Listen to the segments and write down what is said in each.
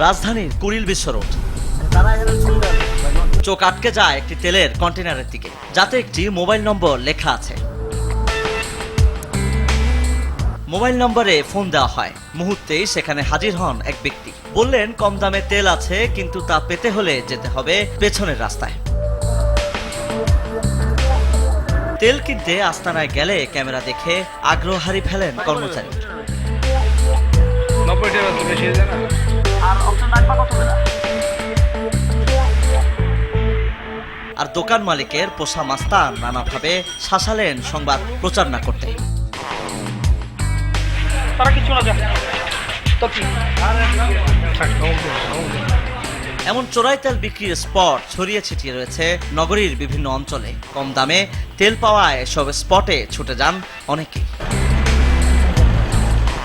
রাজধানীর কুড়িল বিশ্ব রোড চোখ আটকে যায় একটি তেলের কন্টেনারের দিকে, যাতে একটি মোবাইল নম্বর লেখা আছে। মোবাইল নম্বরে ফোন দেওয়া হয়। মুহূর্তেই সেখানে হাজির হন এক ব্যক্তি। বললেন, কম দামে তেল আছে, কিন্তু তা পেতে হলে যেতে হবে পেছনের রাস্তায়। তেল কিনতে আস্তানায় গেলে ক্যামেরা দেখে আগ্রহ হারিয়ে ফেলেন কর্মচারী। নব্বই টাকা তো বেশি হয়ে যায় না আর দোকান মালিকের পোষা মাস্তান নানাভাবে শাসালেন সংবাদ প্রচার না করতে। তারা কিছু না। এমন চোরাই তেল বিক্রির স্পট ছড়িয়ে ছিটিয়ে রয়েছে নগরীর বিভিন্ন অঞ্চলে। কম দামে তেল পাওয়ায় এসব স্পটে ছুটে যান অনেকেই।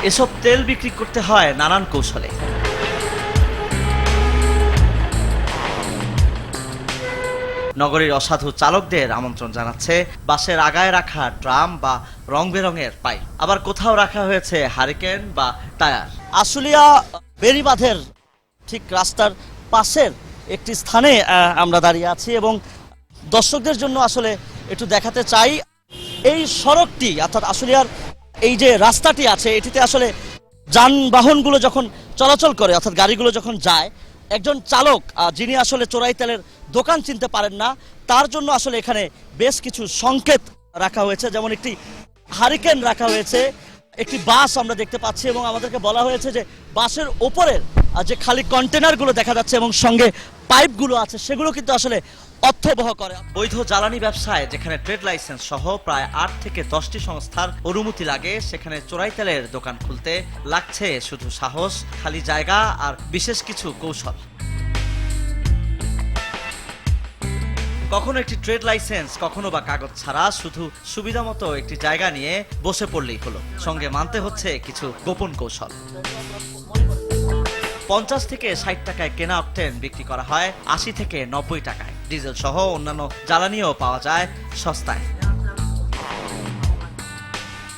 এসব তেল বিক্রি করতে হয় নানান কৌশলে। নগরীর অসাধু চালকদের আমন্ত্রণ জানাচ্ছে বাসের আগায় রাখা ড্রাম বা রং বেরঙের পাইপ। আবার কোথাও রাখা হয়েছে হারিকেন বা টায়ার। আশুলিয়া বেরিবাঁধের ঠিক রাস্তার পাশের একটি স্থানে আমরা দাঁড়িয়ে আছি এবং দর্শকদের জন্য আসলে একটু দেখাতে চাই। এই সড়কটি, অর্থাৎ আশুলিয়ার এই যে রাস্তাটি আছে, এটিতে আসলে যানবাহনগুলো যখন চলাচল করে, অর্থাৎ গাড়িগুলো যখন যায়, একজন চালক যিনি আসলে চোরাই তেলের দোকান চিনতে পারেন না, তার জন্য আসলে এখানে বেশ কিছু সংকেত রাখা হয়েছে। যেমন একটি হারিকেন রাখা হয়েছে, একটি বাস আমরা দেখতে পাচ্ছি এবং আমাদেরকে বলা হয়েছে যে বাসের ওপরের যে খালি কন্টেনারগুলো দেখা যাচ্ছে এবং সঙ্গে পাইপগুলো আছে, সেগুলো কিন্তু আসলে অর্থবহ করে। বৈধ জ্বালানি ব্যবসায়, যেখানে ট্রেড লাইসেন্স সহ প্রায় আট থেকে দশটি সংস্থার অনুমতি লাগে, সেখানে চোরাই তেলের দোকান খুলতে লাগছে শুধু সাহস, খালি জায়গা আর বিশেষ কিছু কৌশল। কখনো একটি ট্রেড লাইসেন্স, কখনো বা কাগজ ছাড়া, শুধু সুবিধা মতো একটি জায়গা নিয়ে বসে পড়লেই হলো। সঙ্গে মানতে হচ্ছে কিছু গোপন কৌশল। পঞ্চাশ থেকে ষাট টাকায় কেনা অকটেন বিক্রি করা হয় আশি থেকে নব্বই টাকায়। ডিজেল সহ অন্যান্য জ্বালানিও পাওয়া যায় সস্তায়।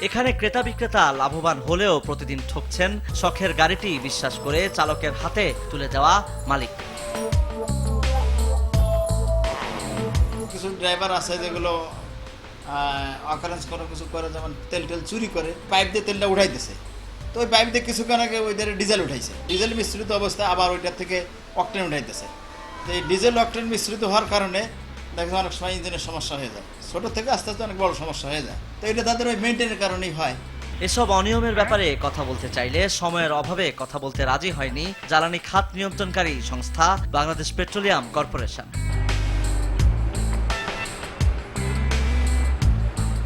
এখানে ক্রেতা বিক্রেতা লাভবান হলেও প্রতিদিন ঠকছেন শখের গাড়িটি, বিশ্বাস করে চালকের হাতে তুলে দেওয়া মালিক। কিছু ড্রাইভার আছে যেগুলো অকারেন্স করে কিছু করে, যেমন তেল টেল চুরি করে, পাইপ দিয়ে তেলটা উঠাইতেছে। তো ওই পাইপ দিয়ে কিছুক্ষণ আগে ওইদের ডিজেল উঠাইছে। ডিজেল মিশ্রিত অবস্থায় আবার ওইটার থেকে অকটেন উঠাইতেছে। তো এই ডিজেল অক্টেন মিশ্রিত হওয়ার কারণে দেখা যায় অনেক সময় ইঞ্জিনের সমস্যা হয়ে যায়। ছোটো থেকে আস্তে আস্তে অনেক বড় সমস্যা হয়ে যায়। তো এটা তাদের ওই মেনটেনের কারণেই হয়। এসব অনিয়মের ব্যাপারে কথা বলতে চাইলে সময়ের অভাবে কথা বলতে রাজি হয়নি জ্বালানি খাত নিয়ন্ত্রণকারী সংস্থা বাংলাদেশ পেট্রোলিয়াম কর্পোরেশন।